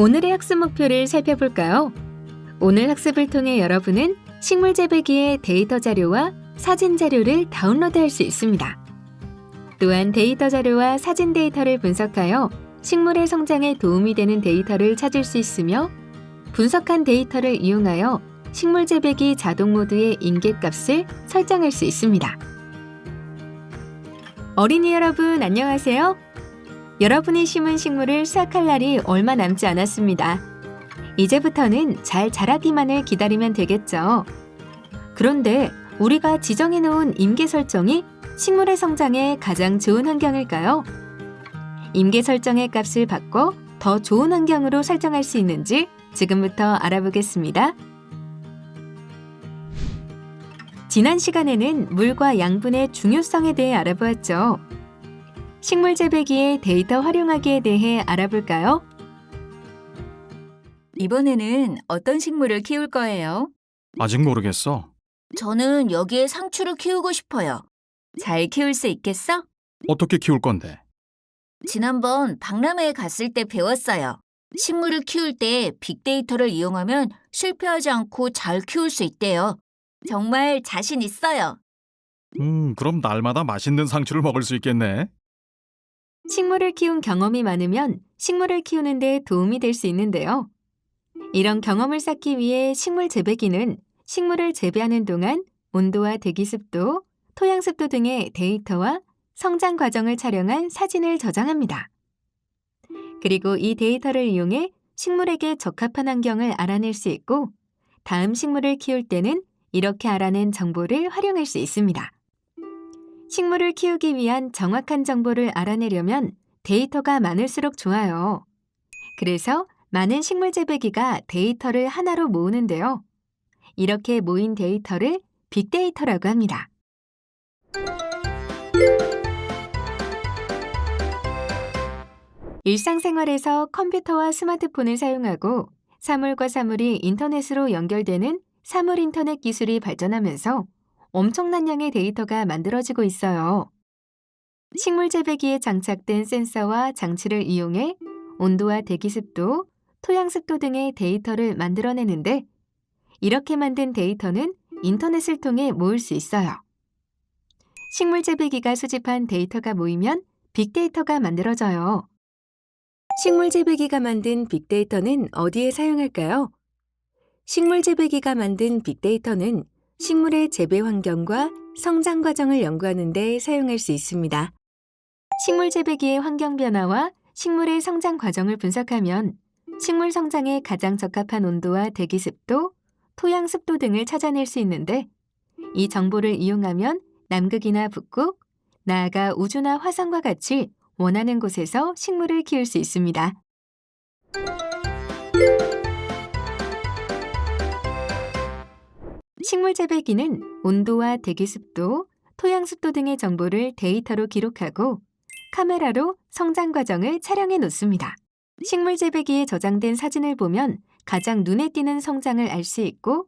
오늘의 학습 목표를 살펴볼까요? 오늘 학습을 통해 여러분은 식물 재배기의 데이터 자료와 사진 자료를 다운로드할 수 있습니다. 또한 데이터 자료와 사진 데이터를 분석하여 식물의 성장에 도움이 되는 데이터를 찾을 수 있으며 분석한 데이터를 이용하여 식물 재배기 자동 모드의 인계값을 설정할 수 있습니다. 어린이 여러분 안녕하세요. 여러분이 심은 식물을 수확할 날이 얼마 남지 않았습니다. 이제부터는 잘 자라기만을 기다리면 되겠죠. 그런데 우리가 지정해 놓은 임계 설정이 식물의 성장에 가장 좋은 환경일까요? 임계 설정의 값을 바꿔 더 좋은 환경으로 설정할 수 있는지 지금부터 알아보겠습니다. 지난 시간에는 물과 양분의 중요성에 대해 알아보았죠. 식물 재배기의 데이터 활용하기에 대해 알아볼까요? 이번에는 어떤 식물을 키울 거예요? 아직 모르겠어. 저는 여기에 상추를 키우고 싶어요. 잘 키울 수 있겠어? 어떻게 키울 건데? 지난번 박람회에 갔을 때 배웠어요. 식물을 키울 때 빅데이터를 이용하면 실패하지 않고 잘 키울 수 있대요. 정말 자신 있어요. 음, 그럼 날마다 맛있는 상추를 먹을 수 있겠네. 식물을 키운 경험이 많으면 식물을 키우는 데 도움이 될 수 있는데요. 이런 경험을 쌓기 위해 식물 재배기는 식물을 재배하는 동안 온도와 대기 습도, 토양 습도 등의 데이터와 성장 과정을 촬영한 사진을 저장합니다. 그리고 이 데이터를 이용해 식물에게 적합한 환경을 알아낼 수 있고 다음 식물을 키울 때는 이렇게 알아낸 정보를 활용할 수 있습니다. 식물을 키우기 위한 정확한 정보를 알아내려면 데이터가 많을수록 좋아요. 그래서 많은 식물 재배기가 데이터를 하나로 모으는데요. 이렇게 모인 데이터를 빅데이터라고 합니다. 일상생활에서 컴퓨터와 스마트폰을 사용하고 사물과 사물이 인터넷으로 연결되는 사물 인터넷 기술이 발전하면서 엄청난 양의 데이터가 만들어지고 있어요. 식물 재배기에 장착된 센서와 장치를 이용해 온도와 대기 습도, 토양 습도 등의 데이터를 만들어내는데 이렇게 만든 데이터는 인터넷을 통해 모을 수 있어요. 식물 재배기가 수집한 데이터가 모이면 빅데이터가 만들어져요. 식물 재배기가 만든 빅데이터는 어디에 사용할까요? 식물 재배기가 만든 빅데이터는 식물의 재배 환경과 성장 과정을 연구하는 데 사용할 수 있습니다. 식물 재배기의 환경 변화와 식물의 성장 과정을 분석하면 식물 성장에 가장 적합한 온도와 대기 습도, 토양 습도 등을 찾아낼 수 있는데 이 정보를 이용하면 남극이나 북극, 나아가 우주나 화성과 같이 원하는 곳에서 식물을 키울 수 있습니다. 식물 재배기는 온도와 대기 습도, 토양 습도 등의 정보를 데이터로 기록하고 카메라로 성장 과정을 촬영해 놓습니다. 식물 재배기에 저장된 사진을 보면 가장 눈에 띄는 성장을 알 수 있고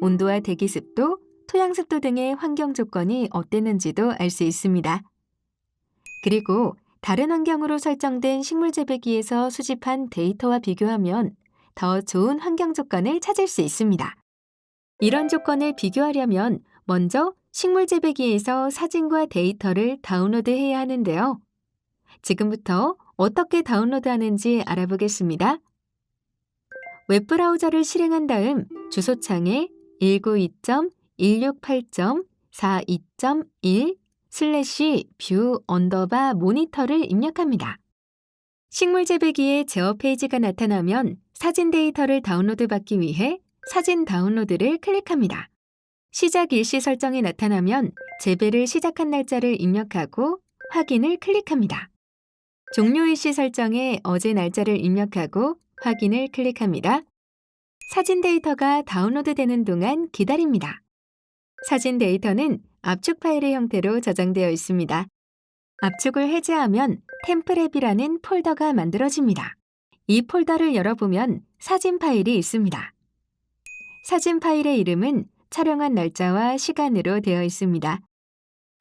온도와 대기 습도, 토양 습도 등의 환경 조건이 어땠는지도 알 수 있습니다. 그리고 다른 환경으로 설정된 식물 재배기에서 수집한 데이터와 비교하면 더 좋은 환경 조건을 찾을 수 있습니다. 이런 조건을 비교하려면 먼저 식물 재배기에서 사진과 데이터를 다운로드해야 하는데요. 지금부터 어떻게 다운로드하는지 알아보겠습니다. 웹브라우저를 실행한 다음 주소창에 192.168.42.1 슬래시 뷰 언더바 모니터를 입력합니다. 식물 재배기에 제어 페이지가 나타나면 사진 데이터를 다운로드 받기 위해 사진 다운로드를 클릭합니다. 시작 일시 설정이 나타나면 재배를 시작한 날짜를 입력하고 확인을 클릭합니다. 종료 일시 설정에 어제 날짜를 입력하고 확인을 클릭합니다. 사진 데이터가 다운로드 되는 동안 기다립니다. 사진 데이터는 압축 파일의 형태로 저장되어 있습니다. 압축을 해제하면 템플앱이라는 폴더가 만들어집니다. 이 폴더를 열어보면 사진 파일이 있습니다. 사진 파일의 이름은 촬영한 날짜와 시간으로 되어 있습니다.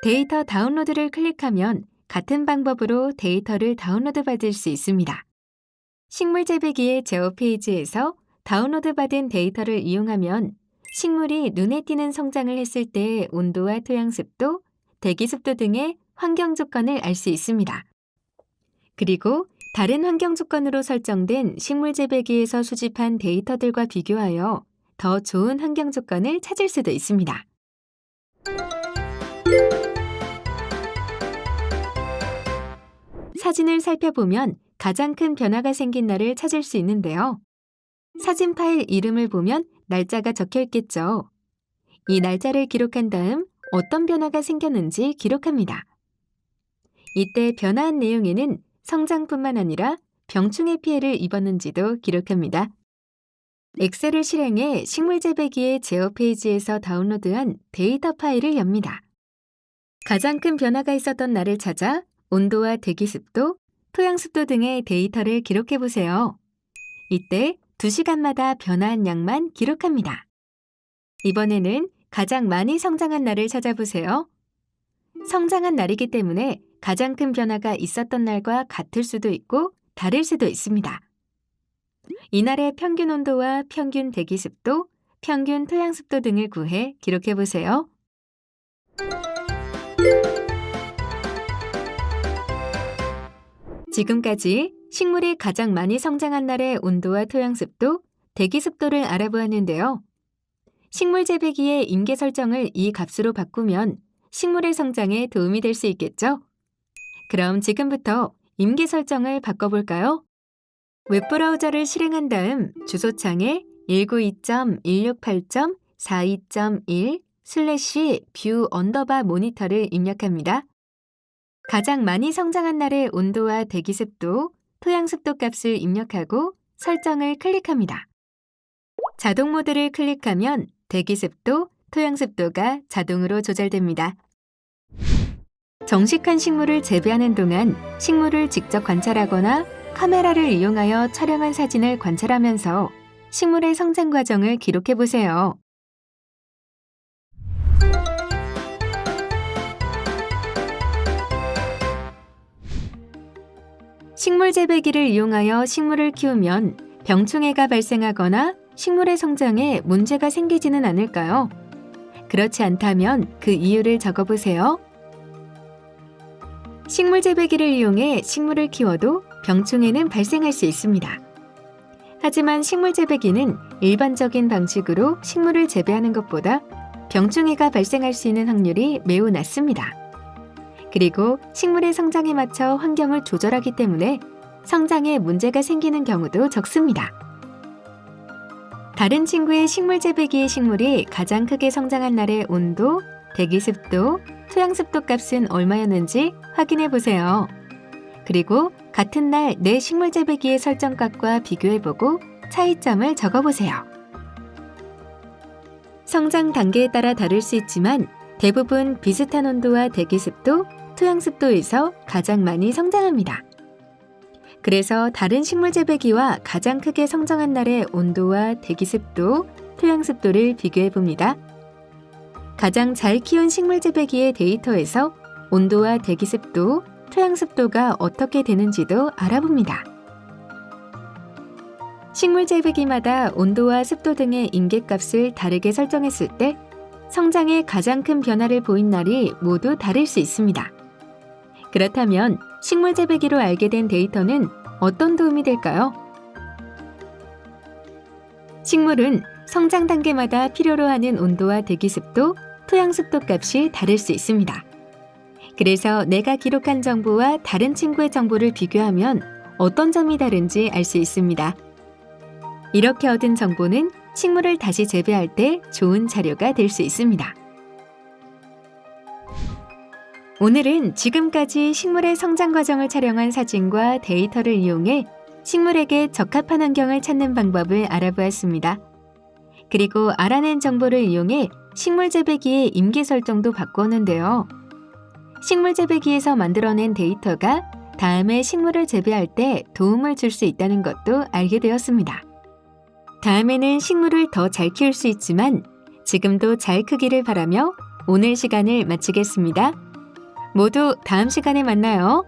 데이터 다운로드를 클릭하면 같은 방법으로 데이터를 다운로드 받을 수 있습니다. 식물 재배기의 제어 페이지에서 다운로드 받은 데이터를 이용하면 식물이 눈에 띄는 성장을 했을 때 온도와 토양 습도, 대기 습도 등의 환경 조건을 알 수 있습니다. 그리고 다른 환경 조건으로 설정된 식물 재배기에서 수집한 데이터들과 비교하여 더 좋은 환경 조건을 찾을 수도 있습니다. 사진을 살펴보면 가장 큰 변화가 생긴 날을 찾을 수 있는데요. 사진 파일 이름을 보면 날짜가 적혀 있겠죠. 이 날짜를 기록한 다음 어떤 변화가 생겼는지 기록합니다. 이때 변화한 내용에는 성장뿐만 아니라 병충해 피해를 입었는지도 기록합니다. 엑셀을 실행해 식물 재배기의 제어 페이지에서 다운로드한 데이터 파일을 엽니다. 가장 큰 변화가 있었던 날을 찾아 온도와 대기 습도, 토양 습도 등의 데이터를 기록해 보세요. 이때 2시간마다 변화한 양만 기록합니다. 이번에는 가장 많이 성장한 날을 찾아보세요. 성장한 날이기 때문에 가장 큰 변화가 있었던 날과 같을 수도 있고 다를 수도 있습니다. 이날의 평균 온도와 평균 대기 습도, 평균 토양 습도 등을 구해 기록해 보세요. 지금까지 식물이 가장 많이 성장한 날의 온도와 토양 습도, 대기 습도를 알아보았는데요. 식물 재배기의 임계 설정을 이 값으로 바꾸면 식물의 성장에 도움이 될 수 있겠죠? 그럼 지금부터 임계 설정을 바꿔볼까요? 웹브라우저를 실행한 다음 주소창에 192.168.42.1 슬래시 뷰 언더바 모니터를 입력합니다. 가장 많이 성장한 날의 온도와 대기 습도, 토양 습도 값을 입력하고 설정을 클릭합니다. 자동 모드를 클릭하면 대기 습도, 토양 습도가 자동으로 조절됩니다. 정식한 식물을 재배하는 동안 식물을 직접 관찰하거나 카메라를 이용하여 촬영한 사진을 관찰하면서 식물의 성장 과정을 기록해 보세요. 식물 재배기를 이용하여 식물을 키우면 병충해가 발생하거나 식물의 성장에 문제가 생기지는 않을까요? 그렇지 않다면 그 이유를 적어보세요. 식물 재배기를 이용해 식물을 키워도 병충해는 발생할 수 있습니다. 하지만 식물 재배기는 일반적인 방식으로 식물을 재배하는 것보다 병충해가 발생할 수 있는 확률이 매우 낮습니다. 그리고 식물의 성장에 맞춰 환경을 조절하기 때문에 성장에 문제가 생기는 경우도 적습니다. 다른 친구의 식물 재배기의 식물이 가장 크게 성장한 날의 온도, 대기 습도, 토양 습도 값은 얼마였는지 확인해 보세요. 그리고 같은 날 내 식물 재배기의 설정값과 비교해 보고 차이점을 적어 보세요. 성장 단계에 따라 다를 수 있지만 대부분 비슷한 온도와 대기 습도, 토양 습도에서 가장 많이 성장합니다. 그래서 다른 식물 재배기와 가장 크게 성장한 날의 온도와 대기 습도, 토양 습도를 비교해 봅니다. 가장 잘 키운 식물 재배기의 데이터에서 온도와 대기 습도, 토양 습도가 어떻게 되는지도 알아봅니다. 식물 재배기마다 온도와 습도 등의 임계값을 다르게 설정했을 때 성장에 가장 큰 변화를 보인 날이 모두 다를 수 있습니다. 그렇다면 식물 재배기로 알게 된 데이터는 어떤 도움이 될까요? 식물은 성장 단계마다 필요로 하는 온도와 대기 습도, 토양 습도 값이 다를 수 있습니다. 그래서 내가 기록한 정보와 다른 친구의 정보를 비교하면 어떤 점이 다른지 알 수 있습니다. 이렇게 얻은 정보는 식물을 다시 재배할 때 좋은 자료가 될 수 있습니다. 오늘은 지금까지 식물의 성장 과정을 촬영한 사진과 데이터를 이용해 식물에게 적합한 환경을 찾는 방법을 알아보았습니다. 그리고 알아낸 정보를 이용해 식물 재배기의 임계 설정도 바꾸었는데요. 식물 재배기에서 만들어낸 데이터가 다음에 식물을 재배할 때 도움을 줄 수 있다는 것도 알게 되었습니다. 다음에는 식물을 더 잘 키울 수 있지만 지금도 잘 크기를 바라며 오늘 시간을 마치겠습니다. 모두 다음 시간에 만나요.